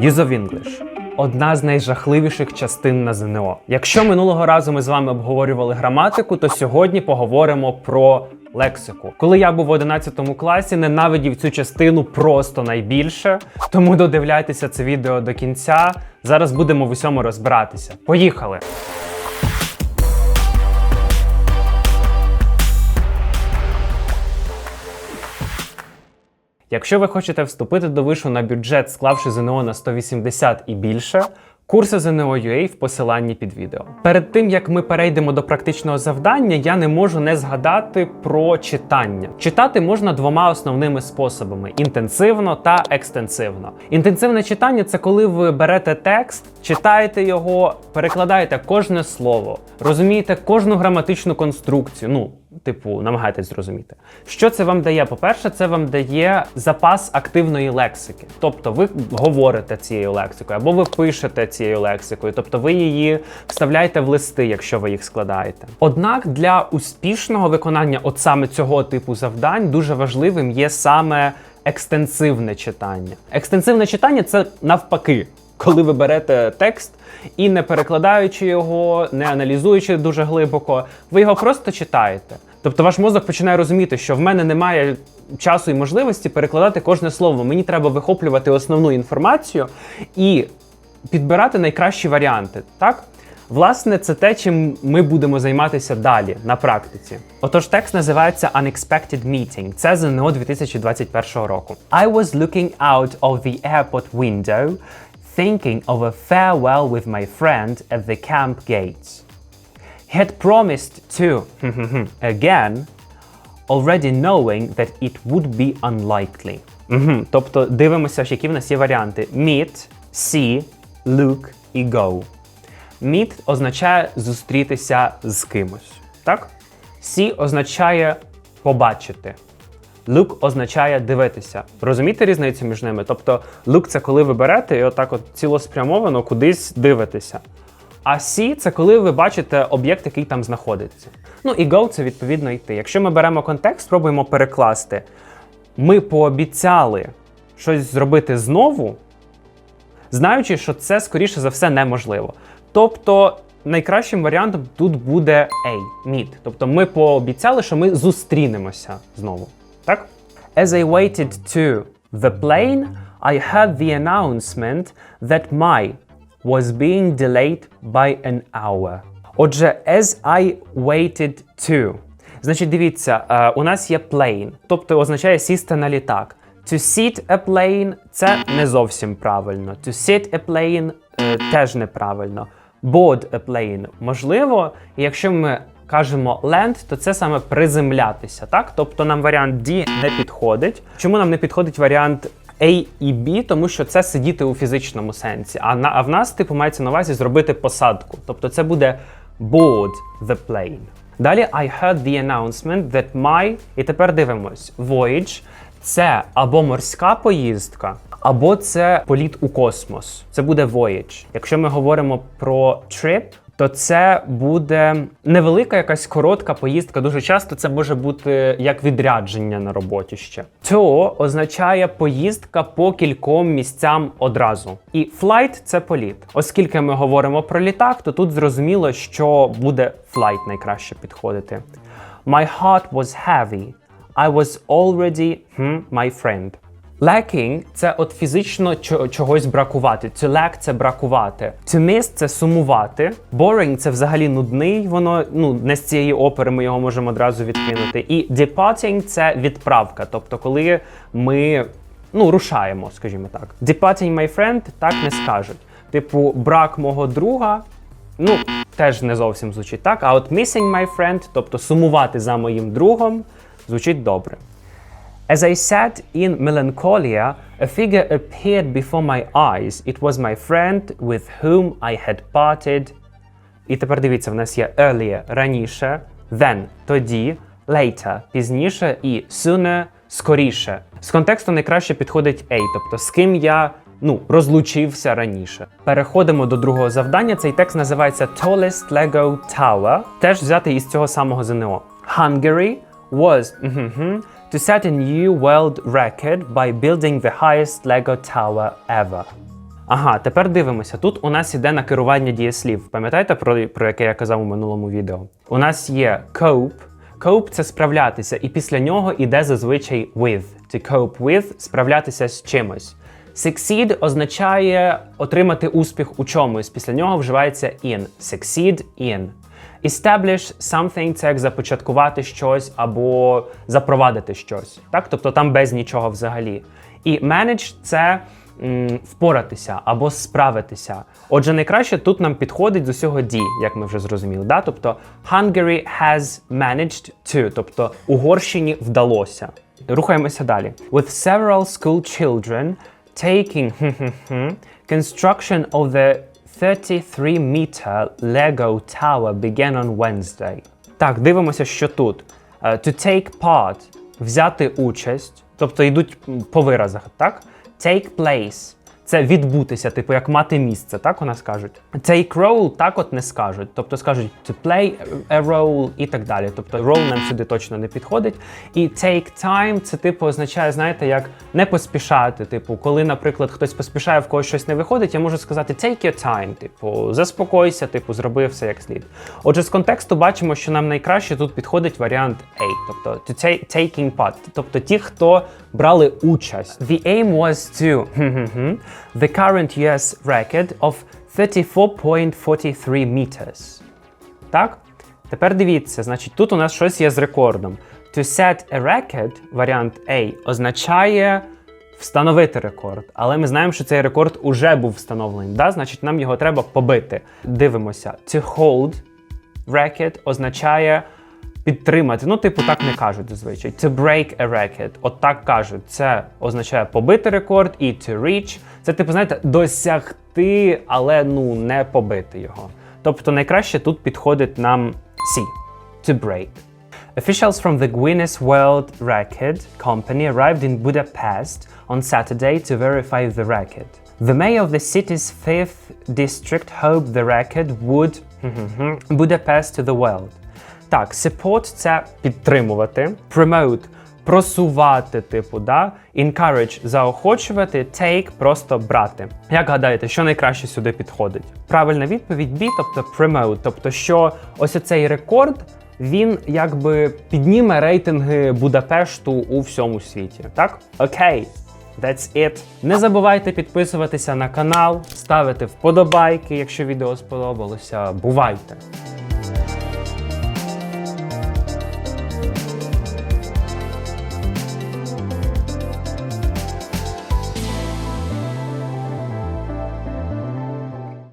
Use of English. Одна з найжахливіших частин на ЗНО. Якщо минулого разу ми з вами обговорювали граматику, то сьогодні поговоримо про лексику. Коли я був в 11 класі, ненавидів цю частину просто найбільше. Тому додивляйтеся це відео до кінця. Зараз будемо в усьому розбиратися. Поїхали! Якщо ви хочете вступити до вишу на бюджет, склавши ЗНО на 180 і більше, курси ЗНО UA в посиланні під відео. Перед тим як ми перейдемо до практичного завдання, я не можу не згадати про читання. Читати можна двома основними способами: інтенсивно та екстенсивно. Інтенсивне читання це коли ви берете текст, читаєте його, перекладаєте кожне слово, розумієте кожну граматичну конструкцію. Ну, типу, намагаєтесь зрозуміти. Що це вам дає? По-перше, це вам дає запас активної лексики. Тобто ви говорите цією лексикою, або ви пишете цією лексикою, тобто ви її вставляєте в листи, якщо ви їх складаєте. Однак для успішного виконання от саме цього типу завдань дуже важливим є саме екстенсивне читання. Екстенсивне читання це навпаки. Коли ви берете текст і не перекладаючи його, не аналізуючи дуже глибоко, ви його просто читаєте. Тобто ваш мозок починає розуміти, що в мене немає часу і можливості перекладати кожне слово. Мені треба вихоплювати основну інформацію і підбирати найкращі варіанти. Так? Власне, це те, чим ми будемо займатися далі на практиці. Отож, текст називається Unexpected Meeting. Це ЗНО 2021 року. I was looking out of the airport window, thinking of a farewell with my friend at the camp gates. He had promised to again, already knowing that it would be unlikely. Мгм. Тобто дивимося, ж, які в нас є варіанти: meet, see, look і go. Meet означає зустрітися з кимось. Так? See означає побачити. Look означає дивитися. Розумієте різницю між ними? Тобто, look – це коли ви берете і отак от цілеспрямовано кудись дивитеся. А see – це коли ви бачите об'єкт, який там знаходиться. Ну і go – це відповідно йти. Якщо ми беремо контекст, спробуємо перекласти. Ми пообіцяли щось зробити знову, знаючи, що це скоріше за все неможливо. Тобто найкращим варіантом тут буде A, meet. Тобто ми пообіцяли, що ми зустрінемося знову. Так? As I waited to the plane, I heard the announcement that my was being delayed by an hour. Отже, as I waited to. Значить, дивіться, е, у нас є plane, тобто означає сісти на літак. To sit a plane – це не зовсім правильно. To sit a plane е, теж неправильно. Board a plane можливо, якщо ми кажемо land, то це саме приземлятися, так? Тобто нам варіант D не підходить. Чому нам не підходить варіант A і B? Тому що це сидіти у фізичному сенсі. А, на, а в нас, типу, мається на увазі зробити посадку. Тобто це буде board the plane. Далі I heard the announcement that my, і тепер дивимось, voyage – це або морська поїздка, або це політ у космос. Це буде voyage. Якщо ми говоримо про trip, то це буде невелика якась коротка поїздка. Дуже часто це може бути як відрядження на роботі ще. To означає поїздка по кільком місцям одразу. І flight – це політ. Оскільки ми говоримо про літак, то тут зрозуміло, що буде flight найкраще підходити. My heart was heavy. I was already hmm, my friend. Lacking – це от фізично чогось бракувати. To lack – це бракувати. To miss – це сумувати. Boring – це взагалі нудний. Воно ну не з цієї опери ми його можемо одразу відкинути. І departing – це відправка. Тобто, коли ми ну рушаємо, скажімо так. Departing my friend так не скажуть. Типу, брак мого друга. Ну, теж не зовсім звучить так. А от missing my friend, тобто сумувати за моїм другом, звучить добре. As I sat in melancholia, a figure appeared before my eyes. It was my friend with whom I had parted. І тепер дивіться, в нас є earlier – раніше, then – тоді, later – пізніше і sooner – скоріше. З контексту найкраще підходить A, тобто з ким я ну, розлучився раніше. Переходимо до другого завдання. Цей текст називається Tallest Lego Tower, теж взятий із цього самого ЗНО. Hungary was mhm, to set a new world record by building the highest Lego tower ever. Ага, тепер дивимося. Тут у нас іде накерування дієслів. Пам'ятаєте про, про яке я казав у минулому відео? У нас є cope. Cope – це справлятися, і після нього іде зазвичай with. To cope with справлятися з чимось. Succeed означає отримати успіх у чомусь. Після нього вживається in. Succeed in. Establish something це як започаткувати щось або запровадити щось. Так? Тобто там без нічого взагалі. І manage це м, впоратися або справитися. Отже, найкраще тут нам підходить з усього D, як ми вже зрозуміли. Да? Тобто Hungary has managed to, тобто Угорщині вдалося. Рухаємося далі. With several school children taking construction of the 33 meter Lego tower began on Wednesday. Так, дивимося, що тут. Е, To take part взяти участь, тобто йдуть по виразах, так? Take place це відбутися, типу як мати місце, так у нас кажуть. Take role так от не скажуть. Тобто скажуть to play a role і так далі. Тобто role нам сюди точно не підходить. І take time це типу означає, знаєте, як не поспішати. Типу, коли, наприклад, хтось поспішає, в когось щось не виходить, я можу сказати take your time, типу, заспокойся, типу, зроби все як слід. Отже, з контексту бачимо, що нам найкраще тут підходить варіант A, тобто to take, taking part, тобто ті, хто брали участь. The aim was to the current US record of 34.43 meters. Так? Тепер дивіться, значить, тут у нас щось є з рекордом. To set a record, варіант A, означає встановити рекорд. Але ми знаємо, що цей рекорд уже був встановлений. Да? Значить, нам його треба побити. Дивимося. To hold record означає підтримати. Ну, типу, так не кажуть зазвичай. To break a record. От так кажуть. Це означає побити рекорд, і to reach. Це, типу, знаєте, досягти, але ну не побити його. Тобто найкраще тут підходить нам C. To break. Officials from the Guinness World Record Company arrived in Budapest on Saturday to verify the record. The mayor of the city's fifth district hoped the record would Budapest to the world. Так, support – це підтримувати, promote – просувати, типу, да? encourage – заохочувати, take – просто брати. Як гадаєте, що найкраще сюди підходить? Правильна відповідь B, тобто promote, тобто що ось цей рекорд він якби підніме рейтинги Будапешту у всьому світі. Так? Окей. That's it. Не забувайте підписуватися на канал, ставити вподобайки, якщо відео сподобалося. Бувайте!